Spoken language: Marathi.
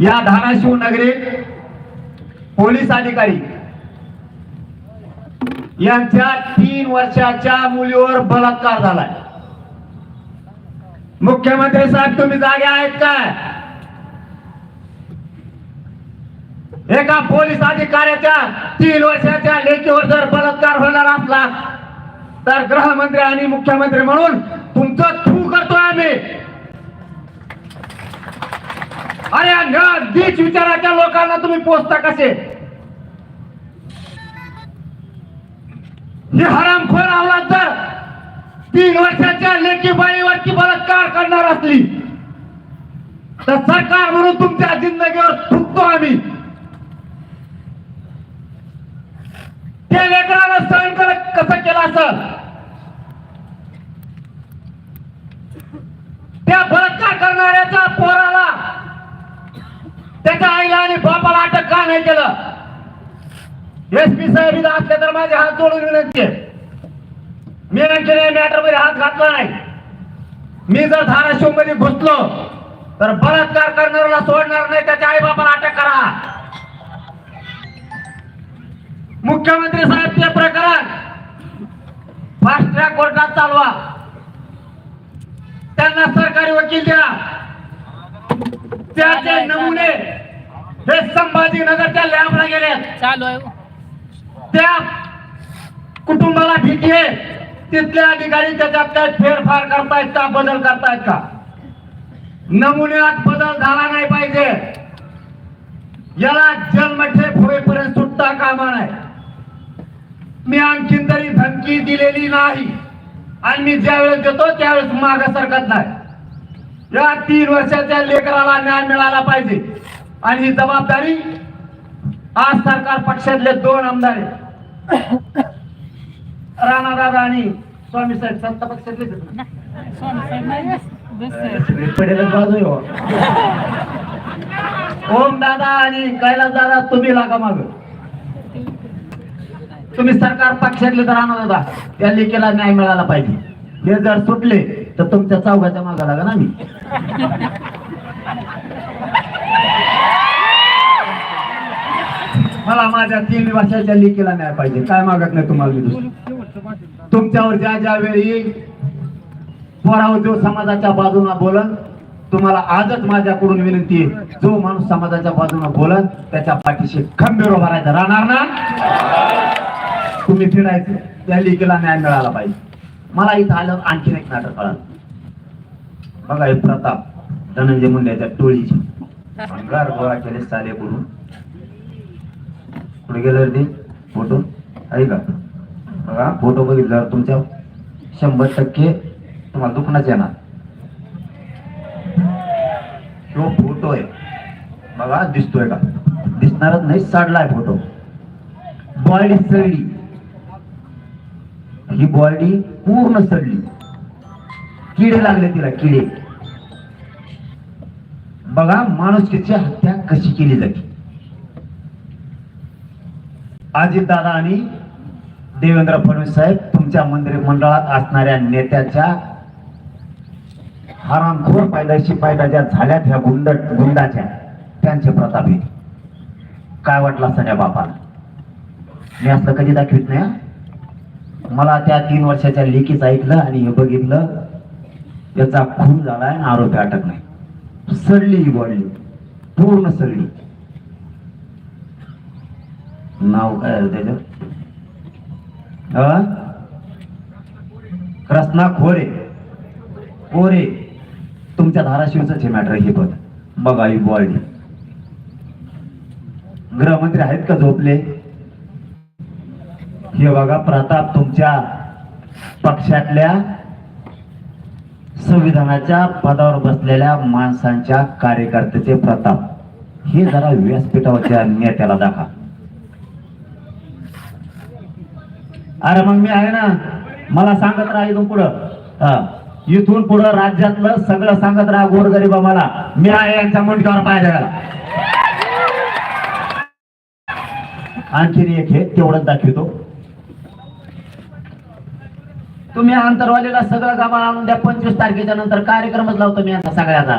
या धाराशिव नगरी पोलीस अधिकारी यांच्या तीन वर्षाच्या मुलीवर बलात्कार झालाय. मुख्यमंत्री साहेब तुम्ही जागे आहेत काय एका पोलीस अधिकाऱ्याच्या तीन वर्षाच्या लेखीवर जर बलात्कार होणार असला तर गृहमंत्री आणि मुख्यमंत्री म्हणून तुमचं थू करतोय आम्ही. अरे बीच विचाराच्या लोकांना तुम्ही पोचता कसे? ही हरामखोर आला तर तीन वर्षाच्या लेखी बाईवरती बलात्कार करणार असली. तर सरकार म्हणून तुमच्या जिंदगीवर थुकतो आम्ही. त्या लेकराला सहन करत कसं केलं असं त्या बलात्कार करणाऱ्याच्या पोराला आईला आणि बापाला अटक का नाही केलं? एस पी साहेब इथं असले तर माझे हात जोडून विनंती आहे मी आणखी मॅटरमध्ये हात घातला नाही. मी जर धाराशिवमध्ये घुसलो तर बलात्कार करणाऱ्याला सोडणार नाही त्याच्या आई बापाला अटक करा. मुख्यमंत्री साहेब ते प्रकरण फास्ट ट्रॅक कोर्टात चालवा. त्यांना सरकारी वकील द्या. त्याचे नमुने हे संभाजीनगरच्या लॅबला गेले चालू आहे हो. त्या कुटुंबाला भीती आहे. तिथले अधिकारी त्याच्यात काय फेरफार करतायत का बदल करतायत का? नमुन्यात बदल झाला नाही पाहिजे. याला जन्मठेप होईपर्यंत सुटता कामा नाही मी आणखीन तरी धमकी दिलेली नाही. आणि मी ज्यावेळेस देतो त्यावेळेस माग सरकत नाही. या तीन वर्षाच्या लेकराला न्याय मिळाला पाहिजे. आणि ही जबाबदारी आज सरकार पक्षातले दोन आमदार राणा दादा आणि स्वामी साहेब सत्ता पक्षातले ओम दादा आणि कैलास दादा तुम्ही लागा माग. तुम्ही सरकार पक्षातले तर राणा दादा त्या लेखेला न्याय मिळाला पाहिजे. हे जर सुटले तर तुमच्या चौघाच्या मागा लागा ना मी मला माझ्या तीन वर्षाच्या लिखीला न्याय पाहिजे. काय मागत नाही तुम्हाला मी दुसरं. तुमच्यावर ज्या ज्या वेळी जो समाजाच्या बाजूला बोलत तुम्हाला आजच माझ्याकडून विनंती आहे जो माणूस समाजाच्या बाजूला बोलत त्याच्या पाठीशी खंबीर उभा राहायचा. राहणार ना? तुम्ही फिरायचं. त्या लेखीला न्याय मिळाला पाहिजे. मला इथं आलं आणखीन एक नाटक कळालं बघा हे प्रताप धनंजय मुंड्याच्या टोळीची. भंगार गोळा केले साले बोलून पुढे गेलं ते फोटो. आहे का? बघा फोटो बघितल्यावर तुमच्या शंभर टक्के तुम्हाला दुखणंच येणार. तो फोटो आहे. बघा दिसतोय का? दिसणारच नाही साडलाय फोटो. बॉडी सडली. ही बॉडी पूर्ण सडली. किडे लागले तिला किडे. बघा माणुसकीची हत्या कशी केली जाते. अजितदादा आणि देवेंद्र फडणवीस साहेब तुमच्या मंत्रिमंडळात असणाऱ्या नेत्याच्या हरामखोर पायदाशी पायदा ज्या झाल्यात ह्या गुंड गुंडाच्या. त्यांचे प्रताप आहे काय वाटलं असं त्या बापाला? मी असं कधी दाखवित नाही मला त्या तीन वर्षाच्या लेखीच ऐकलं आणि हे बघितलं याचा खून झाला आणि आरोपी अटक नाही. सडली ही बॉडी. पूर्ण सडली. नाव काय आहे त्याचं अं? खोरे. कोरे तुमच्या धाराशिवच मॅटर हे पण बघा ही बॉडी गृहमंत्री आहेत का झोपले? हे बघा प्रताप तुमच्या पक्षातल्या संविधानाच्या पदावर बसलेल्या माणसांच्या कार्यकर्त्याचे प्रताप. हे जरा व्यासपीठावरच्या नेत्याला दाखवा. अरे मग मी आहे ना मला सांगत राहा इथून पुढं. इथून पुढं राज्यातलं सगळं सांगत राहा गोरगरीबा मला. मी आहे यांच्या मुंडक्यावर पाय द्यायला आणखीन एक हे तेवढंच दाखवतो. तुम्ही अंतरवालीला सगळं गाभा आणून द्या पंचवीस तारखेच्या नंतर कार्यक्रमच लावतो मी यांचा सगळ्याचा